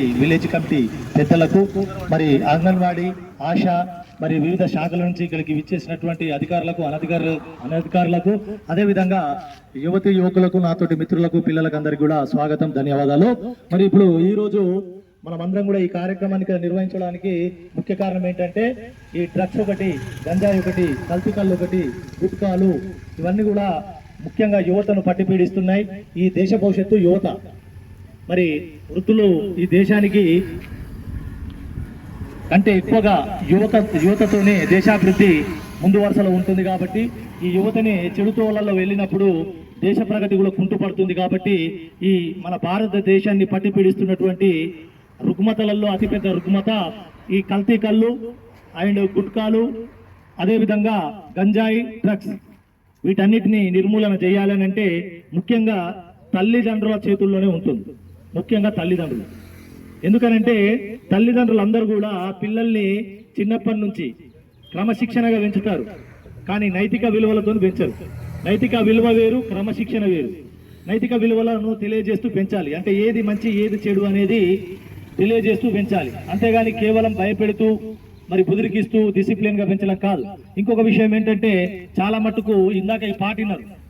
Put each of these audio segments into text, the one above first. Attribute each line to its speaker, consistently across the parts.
Speaker 1: ఈ village committee పెద్దలకు మరి అంగన్వాడీ ఆశ మరి వివిధ శాఖల నుంచి ఇక్కడికి విచ్చేసినటువంటి అధికారులకు అనధికారులు అనధికారులకు అదేవిధంగా యువతి యువకులకు నాతోటి మిత్రులకు పిల్లలకు అందరికీ కూడా స్వాగతం ధన్యవాదాలు. మరి ఇప్పుడు ఈ రోజు మనమందరం కూడా ఈ కార్యక్రమానికి నిర్వహించడానికి ముఖ్య కారణం ఏంటంటే ఈ డ్రగ్స్ ఒకటి గంజాయి ఒకటి కల్పికల్లు ఒకటి గుట్కాలు ఇవన్నీ కూడా ముఖ్యంగా యువతను పట్టి పీడిస్తున్నాయి ఈ దేశ భవిష్యత్తు యువత. మరి వృద్ధులు ఈ దేశానికి కంటే ఎక్కువగా యువత యువతతోనే దేశాభివృద్ధి ముందు వరుసలో ఉంటుంది కాబట్టి ఈ యువతని చెడుతోళ్ళలో వెళ్ళినప్పుడు దేశ ప్రగతి కూడా కుంటుపడుతుంది కాబట్టి ఈ మన భారతదేశాన్ని పట్టి పీడిస్తున్నటువంటి రుగ్మతలలో అతిపెద్ద రుగ్మత ఈ కల్తీ కళ్ళు అండ్ గుట్కాలు అదేవిధంగా గంజాయి డ్రగ్స్ వీటన్నిటిని నిర్మూలన చేయాలని అంటే ముఖ్యంగా తల్లిదండ్రుల చేతుల్లోనే ఉంటుంది. ముఖ్యంగా తల్లిదండ్రులు. ఎందుకనంటే తల్లిదండ్రులు అందరూ కూడా పిల్లల్ని చిన్నప్పటి నుంచి క్రమశిక్షణగా పెంచుతారు. కానీ నైతిక విలువలతో పెంచరు. నైతిక విలువ వేరు క్రమశిక్షణ వేరు. నైతిక విలువలను తెలియజేస్తూ పెంచాలి. అంటే ఏది మంచి ఏది చెడు అనేది తెలియజేస్తూ పెంచాలి. అంతేగాని కేవలం భయపెడుతూ మరి బుదిరికిస్తూ డిసిప్లిన్గా పెంచడం కాదు. ఇంకొక విషయం ఏంటంటే చాలా మట్టుకు ఇందాక ఈ పాట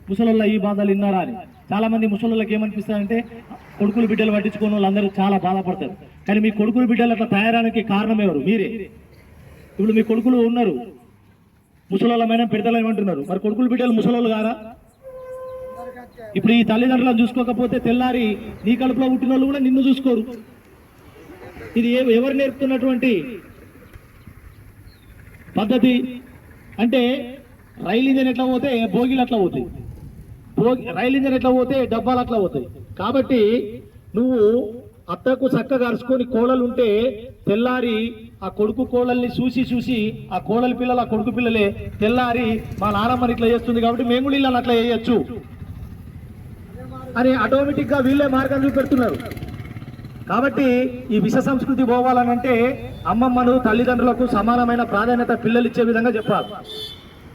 Speaker 1: ముసలోళ్ళ ఈ బాధలు విన్నారా అని. చాలామంది మంది ఏమనిపిస్తారంటే కొడుకులు బిడ్డలు పట్టించుకున్న వాళ్ళందరూ చాలా బాధపడతారు. కానీ మీ కొడుకులు బిడ్డలు అట్లా తయారానికి కారణం ఎవరు? మీరే. ఇప్పుడు మీ కొడుకులు ఉన్నారు. ముసలోళ్ళమైన పెడతలు ఏమంటున్నారు? మరి కొడుకులు బిడ్డలు ముసలోళ్ళు కారా? ఇప్పుడు ఈ తల్లిదండ్రులను చూసుకోకపోతే తెల్లారి నీ కడుపులో పుట్టిన వాళ్ళు కూడా నిన్ను చూసుకోరు. ఇది ఏ- ఎవరు నేర్పుతున్నటువంటి పద్ధతి? అంటే రైలు ఇంజన్ ఎట్లా పోతే భోగిలు అట్లా పోతాయి. రైలు ఇంజన్ ఎట్లా పోతే డబ్బాలు అట్లా పోతాయి. కాబట్టి నువ్వు అత్తకు చక్కగా అరుచుకొని కోడలు ఉంటే తెల్లారి ఆ కొడుకు కోడల్ని చూసి చూసి ఆ కోడలి పిల్లలు ఆ కొడుకు పిల్లలే తెల్లారి మా నానమ్మని ఇట్లా చేస్తుంది కాబట్టి మేము కూడా ఇళ్ళని అట్లా చేయొచ్చు. అని ఆటోమేటిక్గా వీళ్ళే మార్గం చూపెడుతున్నారు. కాబట్టి ఈ విష సంస్కృతి పోవాలనంటే అమ్మమ్మను తల్లిదండ్రులకు సమానమైన ప్రాధాన్యత పిల్లలు ఇచ్చే విధంగా చెప్పాలి.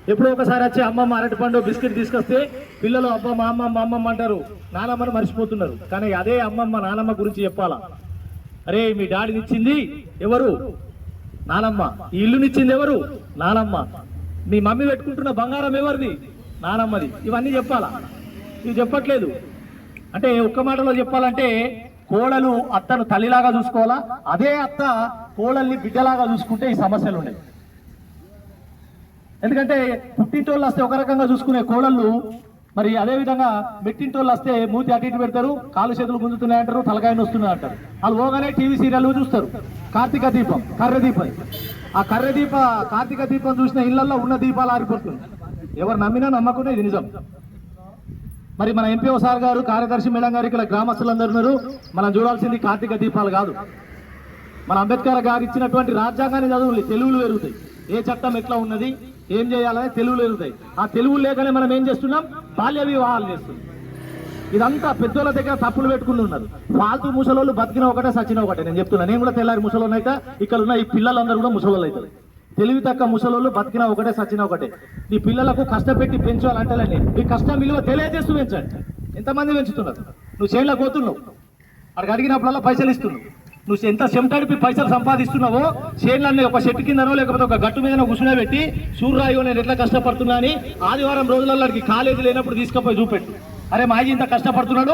Speaker 1: ఎప్పుడో ఒకసారి వచ్చి అమ్మమ్మ అరటిపండు బిస్కెట్ తీసుకొస్తే పిల్లలు అబ్బమ్మ మా మా అమ్మమ్మ అంటారు. నానమ్మను మర్చిపోతున్నారు. కానీ అదే అమ్మమ్మ నానమ్మ గురించి చెప్పాలా? అరే మీ డాడీని ఇచ్చింది ఎవరు? నానమ్మ. ఈ ఇల్లునిచ్చింది ఎవరు? నానమ్మ. మీ మమ్మీ పెట్టుకుంటున్న బంగారం ఎవరిది? నానమ్మది. ఇవన్నీ చెప్పాలా? ఇవి చెప్పట్లేదు. అంటే ఒక్క మాటలో చెప్పాలంటే కోడలు అత్తను తల్లిలాగా చూసుకోవాలా? అదే అత్త కోడల్ని బిడ్డలాగా చూసుకుంటే ఈ సమస్యలు ఉండేవి. ఎందుకంటే పుట్టింటోళ్ళు వస్తే ఒక రకంగా చూసుకునే కోడళ్ళు మరి అదే విధంగా మెట్టింటోళ్ళు వస్తే మూతి అటు ఇటు పెడతారు కాలు చేతులు గుంజుతున్నాయి అంటారు తలకాయ వస్తున్నాయి అంటారు. వాళ్ళు పోగానే టీవీ సీరియల్ చూస్తారు. కార్తీక దీపం కర్ర దీపం. ఆ కర్ర దీప కార్తీక దీపం చూసిన ఇళ్ళలో ఉన్న దీపాలు ఆరిపోతుంది ఎవరు నమ్మినా నమ్మకుండా ఇది నిజం. మరి మన ఎంపీఓ సార్ గారు కార్యదర్శి మేడం గారు ఇక్కడ గ్రామస్తులందరూ ఉన్నారు. మనం చూడాల్సింది కార్తీక దీపాలు కాదు. మన అంబేద్కర్ గారు ఇచ్చినటువంటి రాజ్యాంగాన్ని చదువులు తెలుగులు పెరుగుతాయి. ఏ చట్టం ఎట్లా ఉన్నది? ఏం చేయాలని తెలుగులు పెరుగుతాయి ఆ తెలుగు లేకనే మనం ఏం చేస్తున్నాం? బాల్య వివాహాలు చేస్తున్నాం. ఇదంతా పెద్దోళ్ళ దగ్గర తప్పులు పెట్టుకుని ఉన్నారు ఫాల్తూ ముసలోళ్ళు బతికిన ఒకటే సచిన ఒకటే. నేను చెప్తున్నా నేను కూడా తెల్లారి ముసలోళ్ళు అయితే ఇక్కడ ఉన్న ఈ పిల్లలందరూ కూడా ముసలోళ్ళు అవుతారు తెలివి తక్క ముసలోళ్ళు బతికిన ఒకటే సచిన ఒకటే. ఈ పిల్లలకు కష్టపెట్టి పెంచాలంటే ఈ కష్టం విలువ తెలియజేస్తూ పెంచండి. ఎంతమంది పెంచుతున్నారు? నువ్వు చేయలేకపోతున్నావు పోతున్నావు. అక్కడికి అడిగినప్పుడల్లా పైసలు ఇస్తున్నావు. నువ్వు ఎంత చెమటడిపి పైసలు సంపాదిస్తున్నావో చేనులన్నీ ఒక చెట్టు కిందనో లేకపోతే ఒక గట్టు మీద కూర్చునే పెట్టి సూర్యరాయో నేను ఎట్లా కష్టపడుతున్నా అని ఆదివారం రోజులలో కాలేజీ లేనప్పుడు తీసుకుపోయి చూపెట్టు. అరే మాజీ ఇంత కష్టపడుతున్నాడు?